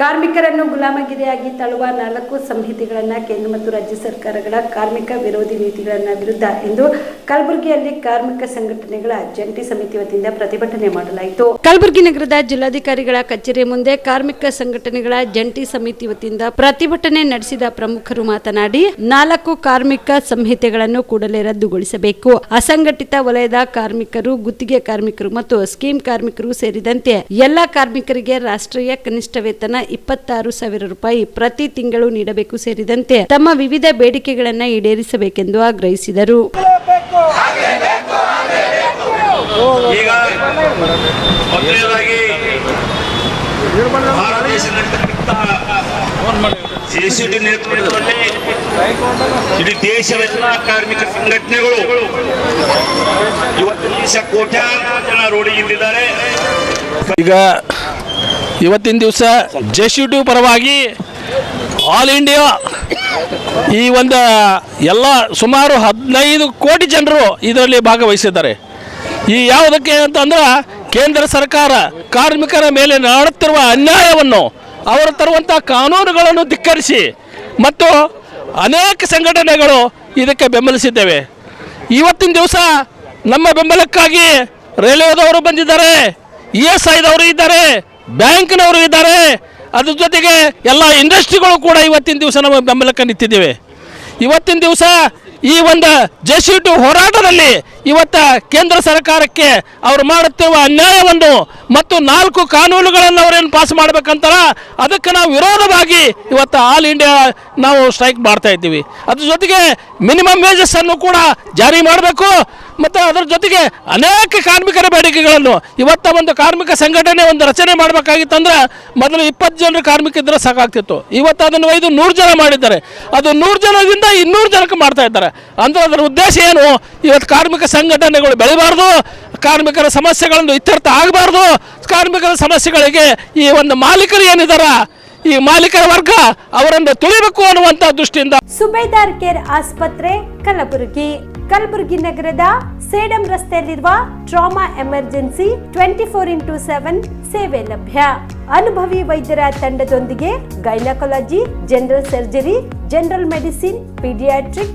ಕಾರ್ಮಿಕರನ್ನು ಗುಲಾಮಗಿರಿಯಾಗಿ ತಳುವ ನಾಲ್ಕು ಸಂಹಿತೆಗಳನ್ನು ಕೇಂದ್ರ ಮತ್ತು ರಾಜ್ಯ ಸರ್ಕಾರಗಳ ಕಾರ್ಮಿಕ ವಿರೋಧಿ ನೀತಿಗಳನ್ನ ವಿರುದ್ಧ ಎಂದು ಕಲಬುರಗಿಯಲ್ಲಿ ಕಾರ್ಮಿಕ ಸಂಘಟನೆಗಳ ಜಂಟಿ ಸಮಿತಿ ವತಿಯಿಂದ ಪ್ರತಿಭಟನೆ ಮಾಡಲಾಯಿತು. ಕಲಬುರಗಿ ನಗರದ ಜಿಲ್ಲಾಧಿಕಾರಿಗಳ ಕಚೇರಿ ಮುಂದೆ ಕಾರ್ಮಿಕ ಸಂಘಟನೆಗಳ ಜಂಟಿ ಸಮಿತಿ ವತಿಯಿಂದ ಪ್ರತಿಭಟನೆ ನಡೆಸಿದ ಪ್ರಮುಖರು ಮಾತನಾಡಿ, ನಾಲ್ಕು ಕಾರ್ಮಿಕ ಸಂಹಿತೆಗಳನ್ನು ಕೂಡಲೇ ರದ್ದುಗೊಳಿಸಬೇಕು. ಅಸಂಘಟಿತ ವಲಯದ ಕಾರ್ಮಿಕರು, ಗುತ್ತಿಗೆ ಕಾರ್ಮಿಕರು ಮತ್ತು ಸ್ಕೀಮ್ ಕಾರ್ಮಿಕರು ಸೇರಿದಂತೆ ಎಲ್ಲಾ ಕಾರ್ಮಿಕರಿಗೆ ರಾಷ್ಟ್ರೀಯ ಕನಿಷ್ಠ ವೇತನ ಇಪ್ಪತ್ತಾರು ಸಾವಿರ ರೂಪಾಯಿ ಪ್ರತಿ ತಿಂಗಳು ನೀಡಬೇಕು ಸೇರಿದಂತೆ ತಮ್ಮ ವಿವಿಧ ಬೇಡಿಕೆಗಳನ್ನು ಈಡೇರಿಸಬೇಕೆಂದು ಆಗ್ರಹಿಸಿದರು. ಈಗ ಸಿಸಿಟಿ ನೇತೃತ್ವದಲ್ಲಿ ಇಡೀ ದೇಶದ ಎಲ್ಲ ಕಾರ್ಮಿಕ ಸಂಘಟನೆಗಳು ಇವತ್ತು ದೇಶ ಕೋಟ್ಯಾಂತರ ಜನ ರೋಡಿಗಿದ್ದಾರೆ ಈಗ ಇವತ್ತಿನ ದಿವಸ ಜೆ ಸಿ ಟಿ ಪರವಾಗಿ ಆಲ್ ಇಂಡಿಯಾ ಈ ಒಂದು ಎಲ್ಲ ಸುಮಾರು ಹದಿನೈದು ಕೋಟಿ ಜನರು ಇದರಲ್ಲಿ ಭಾಗವಹಿಸಿದ್ದಾರೆ. ಈ ಯಾವುದಕ್ಕೆ ಅಂತಂದ್ರೆ ಕೇಂದ್ರ ಸರ್ಕಾರ ಕಾರ್ಮಿಕರ ಮೇಲೆ ಮಾಡುತ್ತಿರುವ ಅನ್ಯಾಯವನ್ನು ಅವರು ತರುವಂಥ ಕಾನೂನುಗಳನ್ನು ಧಿಕ್ಕರಿಸಿ ಮತ್ತು ಅನೇಕ ಸಂಘಟನೆಗಳು ಇದಕ್ಕೆ ಬೆಂಬಲಿಸಿದ್ದೇವೆ. ಇವತ್ತಿನ ದಿವಸ ನಮ್ಮ ಬೆಂಬಲಕ್ಕಾಗಿ ರೈಲ್ವೆದವರು ಬಂದಿದ್ದಾರೆ, ಇ ಎಸ್ ಐದವರು ಇದ್ದಾರೆ ಬ್ಯಾಂಕ್ನವರು ಇದ್ದಾರೆ. ಅದ್ರ ಜೊತೆಗೆ ಎಲ್ಲ ಇಂಡಸ್ಟ್ರಿಗಳು ಕೂಡ ಇವತ್ತಿನ ದಿವಸ ನಮ್ಮ ಬೆಂಬಲಕ್ಕೆ ನಿಂತಿದ್ದೇವೆ. ಇವತ್ತಿನ ದಿವಸ ಈ ಒಂದು ಜೆ ಸಿ ಟು ಹೋರಾಟದಲ್ಲಿ ಇವತ್ತ ಕೇಂದ್ರ ಸರ್ಕಾರಕ್ಕೆ ಅವರು ಮಾಡುತ್ತಿರುವ ಅನ್ಯಾಯವನ್ನು ಮತ್ತು ನಾಲ್ಕು ಕಾನೂನುಗಳನ್ನು ಅವರೇನು ಪಾಸ್ ಮಾಡ್ಬೇಕಂತಾರ, ಅದಕ್ಕೆ ನಾವು ವಿರೋಧವಾಗಿ ಇವತ್ತು ಆಲ್ ಇಂಡಿಯಾ ನಾವು ಸ್ಟ್ರೈಕ್ ಮಾಡ್ತಾ ಇದ್ದೀವಿ. ಅದ್ರ ಜೊತೆಗೆ ಮಿನಿಮಮ್ ವೇಜಸ್ ಅನ್ನು ಕೂಡ ಜಾರಿ ಮಾಡಬೇಕು ಮತ್ತು ಅದರ ಜೊತೆಗೆ ಅನೇಕ ಕಾರ್ಮಿಕರ ಬೇಡಿಕೆಗಳನ್ನು ಇವತ್ತ ಒಂದು ಕಾರ್ಮಿಕ ಸಂಘಟನೆ ಒಂದು ರಚನೆ ಮಾಡಬೇಕಾಗಿತ್ತಂದ್ರೆ ಮೊದಲು ಇಪ್ಪತ್ತು ಜನರು ಕಾರ್ಮಿಕ ಇದ್ದರೆ ಸಾಕಾಗ್ತಿತ್ತು. ಇವತ್ತು ಅದನ್ನು ಒಯ್ದು ನೂರು ಜನ ಮಾಡಿದ್ದಾರೆ. ಅದು ನೂರು ಜನದಿಂದ ಇನ್ನೂರು ಜನಕ್ಕೆ ಮಾಡ್ತಾ ಇದ್ದಾರೆ. ಅಂದ್ರೆ ಅದರ ಉದ್ದೇಶ ಏನು? ಇವತ್ತು ಕಾರ್ಮಿಕ ಸಂಘಟನೆಗಳು ಬೆಳಬಾರ್ದು, ಕಾರ್ಮಿಕರ ಸಮಸ್ಯೆಗಳನ್ನು ಇತ್ಯರ್ಥ ಆಗಬಾರ್ದು. ಕಾರ್ಮಿಕರ ಸಮಸ್ಯೆಗಳಿಗೆ ಈ ಒಂದು ಮಾಲೀಕರು ಏನಿದಾರ, ಈ ಮಾಲೀಕರ ವರ್ಗ ಅವರನ್ನು ತುಳಿಬೇಕು ಅನ್ನುವಂತ ದೃಷ್ಟಿಯಿಂದ. ಸುಬೇದಾರ್ ಕೇರ್ ಆಸ್ಪತ್ರೆ, ಕಲಬುರಗಿ. ಕಲಬುರಗಿ ನಗರದ ಸೇಡಂ ರಸ್ತೆಯಲ್ಲಿರುವ trauma emergency twenty four into seven ಸೇವೆ ಲಭ್ಯ. ಅನುಭವಿ ವೈದ್ಯರ ತಂಡದೊಂದಿಗೆ gynaecology, general surgery, general medicine, paediatric